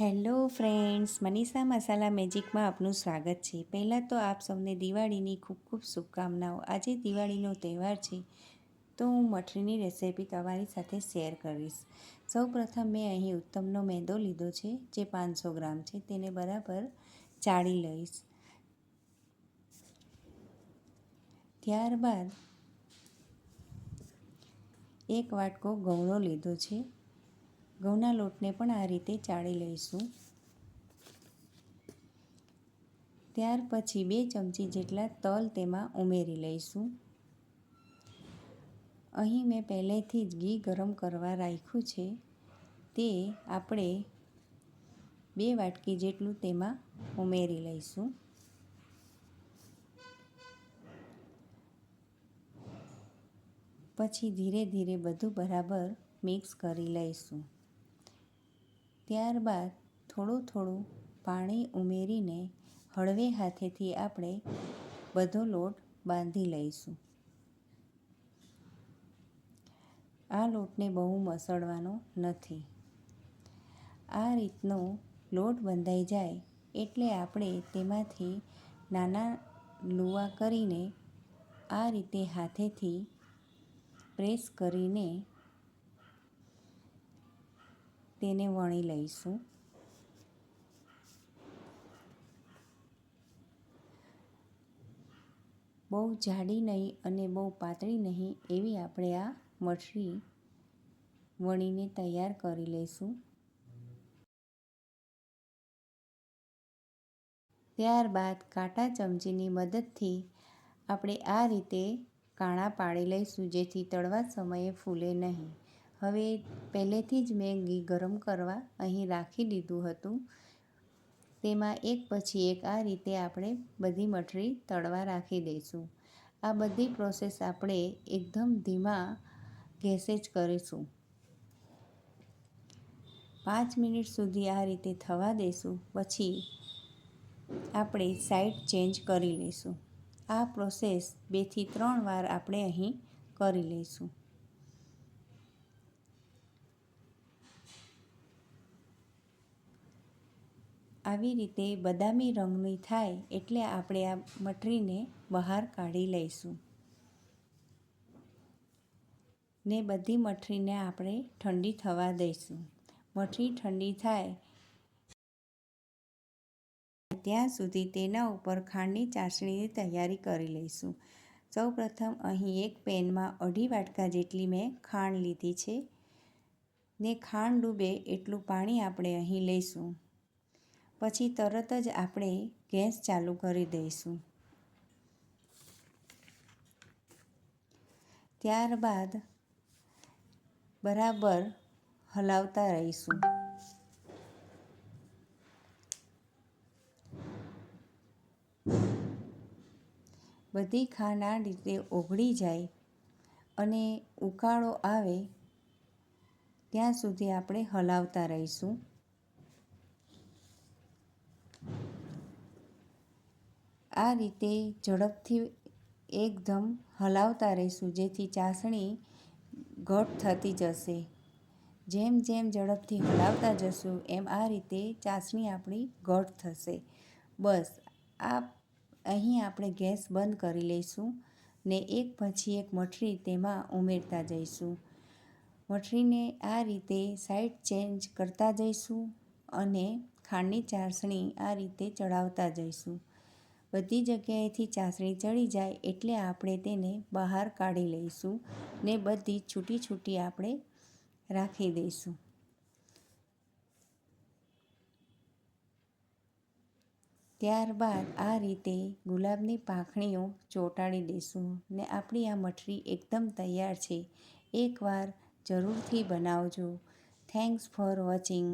Hello friends, Manisha મસાલા મેજિકમાં આપનું સ્વાગત છે. પહેલાં તો આપ સૌને દિવાળીની ખૂબ ખૂબ શુભકામનાઓ. આજે દિવાળીનો તહેવાર છે, તો હું મઠરીની રેસિપી તમારી સાથે શેર કરીશ. સૌ પ્રથમ મેં અહીં ઉત્તમનો મેંદો લીધો છે, જે પાંચસો ગ્રામ છે, તેને બરાબર ચાળી લઈશ. ત્યારબાદ એક વાટકો ઘઉંનો લીધો છે. ઘઉંના લોટને પણ આ રીતે ચાળી લઈશું. ત્યાર પછી બે ચમચી જેટલા તલ તેમાં ઉમેરી લઈશું. અહીં મેં પહેલેથી જ ઘી ગરમ કરવા રાખ્યું છે. તે આપણે બે વાટકી જેટલું તેમાં ઉમેરી લઈશું. પછી ધીરે ધીરે બધું બરાબર મિક્સ કરી લઈશું. ત્યારબાદ થોડું થોડું પાણી ઉમેરીને હળવે હાથેથી આપણે બધો લોટ બાંધી લઈશું. આ લોટને બહુ મસળવાનો નથી. આ રીતનો લોટ બંધાઈ જાય એટલે આપણે તેમાંથી નાના લુવા કરીને આ રીતે હાથેથી પ્રેસ કરીને તેને વણી લઈશું. બહુ જાડી નહીં અને બહુ પાતળી નહીં એવી આપણે આ મઠરી વણીને તૈયાર કરી લઈશું. ત્યારબાદ કાંટા ચમચીની મદદથી આપણે આ રીતે કાણા પાડી લઈશું, જેથી તળવા સમયે ફૂલે નહીં. હવે પહેલેથી જ મેં ઘી ગરમ કરવા અહીં રાખી દીધું હતું. તેમાં એક પછી એક આ રીતે આપણે બધી મઠરી તળવા રાખી દઈશું. આ બધી પ્રોસેસ આપણે એકદમ ધીમા ગેસે જ કરીશું. પાંચ મિનિટ સુધી આ રીતે થવા દઈશું, પછી આપણે સાઈડ ચેન્જ કરી લઈશું. આ પ્રોસેસ બેથી ત્રણ વાર આપણે અહીં કરી લઈશું. આવી રીતે બદામી રંગની થાય એટલે આપણે આ મટરીને બહાર કાઢી લઈશું. ને બધી મઠરીને આપણે ઠંડી થવા દઈશું. મઠરી ઠંડી થાય ત્યાં સુધી તેના ઉપર ખાંડની ચાસણીની તૈયારી કરી લઈશું. સૌપ્રથમ અહીં એક પેનમાં અઢી વાટકા જેટલી મેં ખાંડ લીધી છે. ને ખાંડ ડૂબે એટલું પાણી આપણે અહીં લઈશું. પછી તરત જ આપણે ગેસ ચાલુ કરી દઈશું. ત્યારબાદ બરાબર હલાવતા રહીશું. બધી ખાંડ આ રીતે ઓગળી જાય અને ઉકાળો આવે, ત્યાં સુધી આપણે હલાવતા રહીશું. આ રીતે ઝડપથી એકદમ હલાવતા રહીશું, જેથી ચાસણી ઘટ થતી જશે. જેમ જેમ ઝડપથી હલાવતા જશું, એમ આ રીતે ચાસણી આપણી ઘટ થશે. બસ આ અહીં આપણે ગેસ બંધ કરી લઈશું ને એક પછી એક મઠરી તેમાં ઉમેરતા જઈશું. મઠરીને આ રીતે સાઈડ ચેન્જ કરતા જઈશું અને ખાંડની ચાસણી આ રીતે ચડાવતા જઈશું. બધી જગ્યાએથી ચાસણી ચડી જાય એટલે આપણે તેને બહાર કાઢી લઈશું ને બધી છૂટી છૂટી આપણે રાખી દઈશું. ત્યારબાદ આ રીતે ગુલાબની પાંખણીઓ ચોંટાડી દઈશું ને આપણી આ મઠરી એકદમ તૈયાર છે. એકવાર જરૂરથી બનાવજો. Thanks for watching